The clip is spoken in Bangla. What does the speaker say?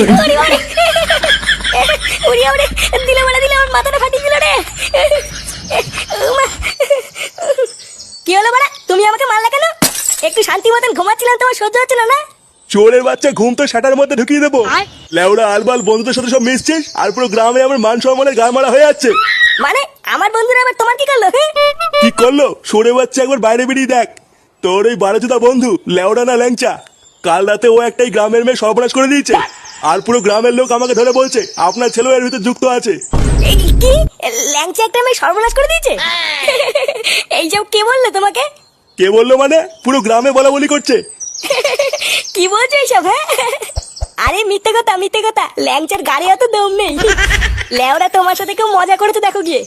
ওরে ওরে ওরে ওরে দিলে বলে দিলে আমার মাথাটা ফাটিয়ে দিল রে। কি হলো বাড়া তুমি আমাকে মারলে কেন? একটু শান্তি মতন ঘুমাচ্ছিলাম তোমার সহ্য হচ্ছিল না। চোরের বাচ্চা ঘুম তো শাটার মধ্যে ঢুকিয়ে দেবো। লেওড়া আলবাল বন্ধুদের সাথে সব মিশছিস? আর পুরো গ্রামে আমার মান সম্মানের গা মারা হয়ে যাচ্ছে। মানে আমার বন্ধুরা আবার তোমার কি করল? কি করল? সরে বাচ্চা একবার বাইরে বেরিয়ে দেখ। তোর ওই বারোজুদা বন্ধু লেওড়া না ল্যাংচা। কাল রাতে ও একটাই গ্রামের মেয়ে সর্বনাশ করে দিয়েছে। আর পুরো গ্রামের লোক আমাকে ধরে বলছে আপনার ছেলে এর ভিতরে যুক্ত আছে। এই কি? ল্যাংচা একটা মেয়ে সর্বনাশ করে দিয়েছে? এই সব কে বলল তোমাকে? কে বলল মানে? পুরো গ্রামে বলা বলি করছে। কি বলছো এইসব হ্যাঁ? আরে মিথ্যে কথা মিথ্যে কথা। ল্যাংচার গাড়ি অত দম নেই। ল্যাওরা তোমার সাথে কেউ মজা করেছে দেখো গিয়ে।